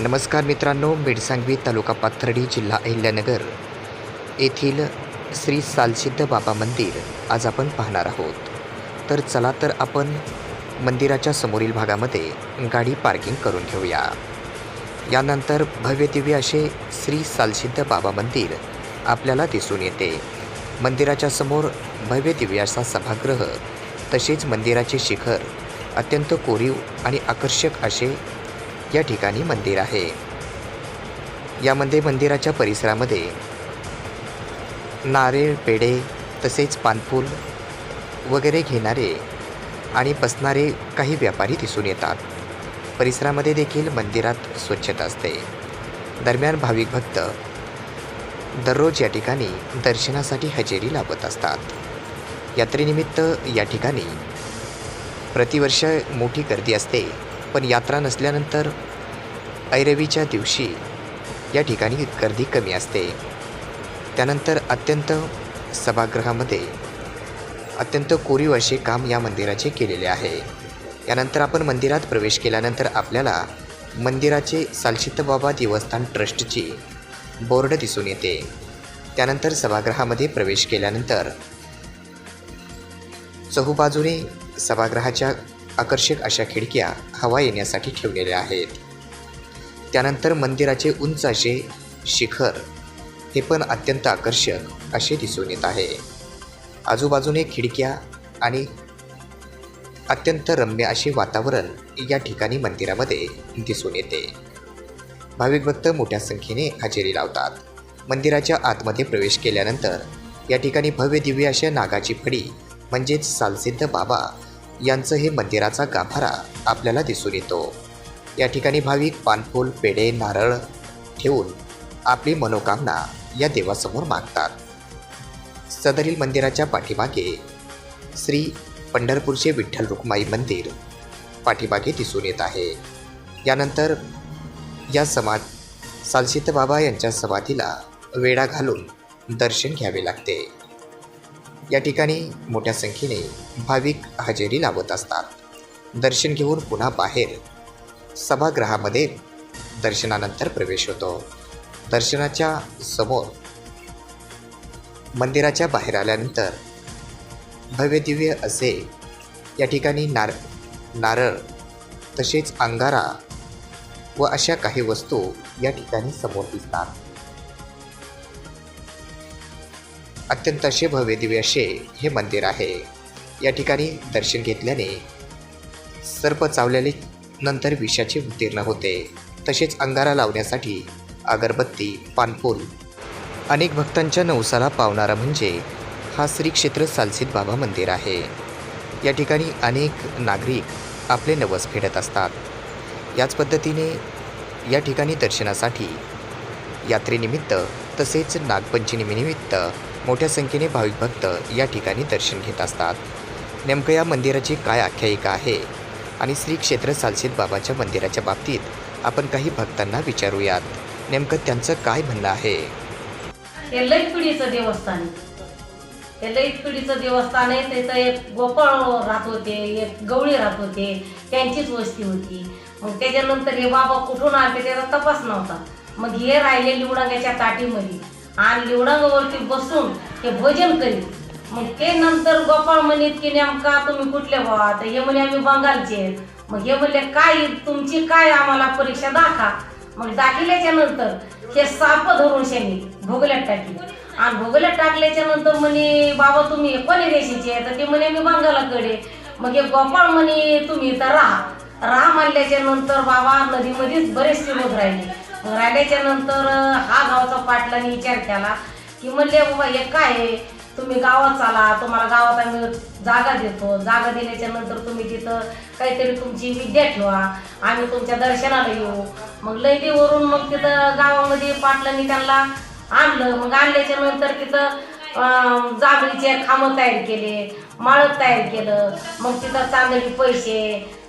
नमस्कार मित्रांनो मिडसांगवी तालुका पाथर्डी जिल्हा अहिल्यानगर येथील श्री सालसिद्ध बाबा मंदिर आज आपण पाहणार आहोत. तर चला तर आपण मंदिराच्या समोरील भागामध्ये गाडी पार्किंग करून घेऊया. यानंतर भव्य दिव्य असे श्री सालसिद्ध बाबा मंदिर आपल्याला दिसून येते. मंदिराच्या समोर भव्य दिव्य असा सभागृह तसेच मंदिराचे शिखर अत्यंत कोरीव आणि आकर्षक असे या ठिकाणी मंदिर आहे. यामध्ये मंदिराच्या परिसरामध्ये नारळ पेढे तसेच पानफूल वगैरे घेणारे आणि बसणारे काही व्यापारी दिसून येतात. परिसरामध्ये देखील मंदिरात स्वच्छता असते. दरम्यान भाविक भक्त दररोज या ठिकाणी दर्शनासाठी हजेरी लावत असतात. यात्रेनिमित्त या ठिकाणी प्रतिवर्ष मोठी गर्दी असते. पण यात्रा नसल्यानंतर ऐरवीच्या दिवशी या ठिकाणी गर्दी कमी असते. त्यानंतर अत्यंत सभागृहामध्ये अत्यंत कोरीव असे काम या मंदिराचे केलेले आहे. यानंतर आपण मंदिरात प्रवेश केल्यानंतर आपल्याला मंदिराचे सालशित बाबा देवस्थान ट्रस्टची बोर्ड दिसून येते. त्यानंतर सभागृहामध्ये प्रवेश केल्यानंतर चहूबाजूने सभागृहाच्या आकर्षक अशा खिडक्या हवा येण्यासाठी ठेवलेल्या आहेत. त्यानंतर मंदिराचे उंच असे शिखर हे पण अत्यंत आकर्षक असे दिसून येत आहे. आजूबाजूने खिडक्या आणि अत्यंत रम्य असे वातावरण या ठिकाणी मंदिरामध्ये दिसून येते. भाविक भक्त मोठ्या संख्येने हजेरी लावतात. मंदिराच्या आतमध्ये प्रवेश केल्यानंतर या ठिकाणी भव्य दिव्य अशा नागाची फडी म्हणजेच सालसिद्ध बाबा यांचं हे मंदिराचा गाभारा आपल्याला दिसून येतो. या ठिकाणी भाविक पानफूल पेढे नारळ ठेवून आपली मनोकामना या देवासमोर मागतात सदरील मंदिराच्या पाठीमागे श्री पंढरपूरचे विठ्ठल रुक्माई मंदिर पाठीमागे दिसून येत आहे. यानंतर या समाज सालसित बाबा यांच्या समाधीला वेढा घालून दर्शन घ्यावे लागते. या ठिकाणी मोठ्या संख्येने भाविक हजेरी लावत असतात. दर्शन घेऊन पुन्हा बाहेर सभागृहामध्ये दर्शनानंतर प्रवेश होतो. दर्शनाच्या समोर मंदिराच्या बाहेर आल्यानंतर भव्यदिव्य असे या ठिकाणी नार नारळ तसेच अंगारा व अशा काही वस्तू या ठिकाणी समोर दिसतात. अत्यंत असे भव्य दिव्य असे हे मंदिर आहे. या ठिकाणी दर्शन घेतल्याने सर्प चावल्याने नंतर विषाचे उत्तीर्ण होते. तसेच अंगारा लावण्यासाठी अगरबत्ती पानफूल अनेक भक्तांच्या नवसाला पावणारा म्हणजे हा श्री क्षेत्र सालसित बाबा मंदिर आहे. या ठिकाणी अनेक नागरिक आपले नवस फेडत असतात. याच पद्धतीने या ठिकाणी दर्शनासाठी यात्रेनिमित्त तसेच नागपंचमीनिमित्त मोठ्या संख्येने भाविक भक्त या ठिकाणी दर्शन घेत असतात. नेमकं या मंदिराची काय आख्यायिका आहे? आणि श्री क्षेत्र सालसित बाबाच्या मंदिराच्या बाबतीत आपण काही भक्तांना विचारूयात. नेमकं त्यांचं काय म्हणणं आहे? हे लईतपिढीचं देवस्थान हे लईत पिढीचं देवस्थान आहे. त्याचं एक गोपाळ राहत होते एक गवळी राहत होते. त्यांचीच वस्ती होती. मग त्याच्यानंतर हे बाबा कुठून आले त्याचा तपास नव्हता. मग हे राहिले लिवडांग्याच्या ताटीमध्ये आणि लिवडांगावरती बसून हे भजन करीत मग ते नंतर गोपाळ म्हणत की नेमका तुम्ही कुठले व्हा? तर हे म्हणे आम्ही बंगालचे आहेत. मग हे म्हणले काय तुमची काय आम्हाला परीक्षा दाखा. मग दाखिल्याच्या नंतर हे साप धरून शेणी भोगल्यात टाकली आणि भोगल्यात टाकल्याच्या नंतर म्हणे बाबा तुम्ही कोणी देशीचे आहे तर ते म्हणे आम्ही बंगालाकडे. मग हे गोपाळ म्हणे तुम्ही इथं राहा. राम म्हणल्याच्या नंतर बाबा नदीमध्येच बरेचसे लोक राहिले. मग राहिल्याच्या नंतर हा गावचा पाटलाने विचार केला की म्हणले बाबा हे काय आहे? तुम्ही गावात चाला तुम्हाला गावात आम्ही जागा देतो. जागा दिल्याच्या नंतर तुम्ही तिथं काहीतरी तुमची विद्या ठेवा. आम्ही तुमच्या दर्शनाला येऊ. मग लैदीवरून मग तिथं गावामध्ये पाटलांनी त्यांना आणलं. मग आणल्याच्या नंतर तिथं अं, जांभळीचे खांब तयार केले माळक तयार केलं. मग तिथं चांदणी पैसे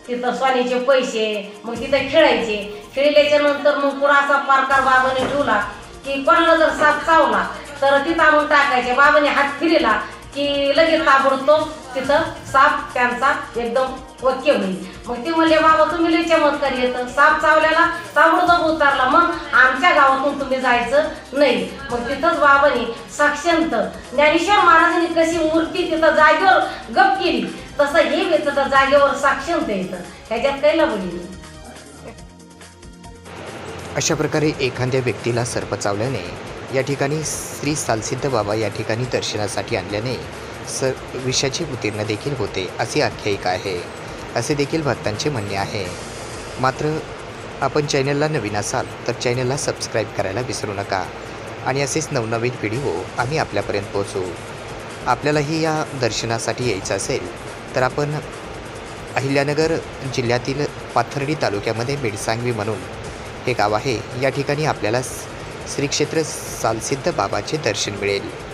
तिथं सोन्याचे पैसे मग तिथं खेळायचे. खेळल्याच्या नंतर मग पुरा असा पारकार बाबाने ठेवला की कोणाला जर साप चावला तर तिथं आणून टाकायचे. बाबाने हात फिरला की लगेच ताबडतोब तिथं साप त्यांचा एकदम ओके होईल. मग ते म्हणले बाबा तुम्ही लय चमत्कार येतं साप चावल्याला ताबडतोब उतार म्हणून तुम्ही जायचं नाही. मग तिथंच बाबाने साक्षांत ज्ञानेश्वर महाराजांनी कशी मूर्ती तिथं जागेवर गप केली. तसं हे बी तर जागेवर साक्षांत द्यायचं ह्याच्यात काही लबडी नाही अशा प्रकारे एखाद्या व्यक्तीला सर्प चावल्याने या ठिकाणी श्री सालसिद्ध बाबा या ठिकाणी दर्शनासाठी आणल्याने स विषाची उत्तीर्ण देखील होते अशी आख्यायिका आहे. असे देखील भक्तांचे म्हणणे आहे. मात्र आपण चॅनलला नवीन असाल तर चॅनलला सबस्क्राईब करायला विसरू नका. आणि असेच नवनवीन व्हिडिओ आम्ही आपल्यापर्यंत पोहोचू. आपल्यालाही या दर्शनासाठी यायचं असेल तर आपण अहिल्यानगर जिल्ह्यातील पाथर्डी तालुक्यामध्ये मिडसांगवी म्हणून हे गाव आहे. या ठिकाणी आपल्याला श्रीक्षेत्र श्री क्षेत्र सालसिद्ध बाबाचे दर्शन मिळेल.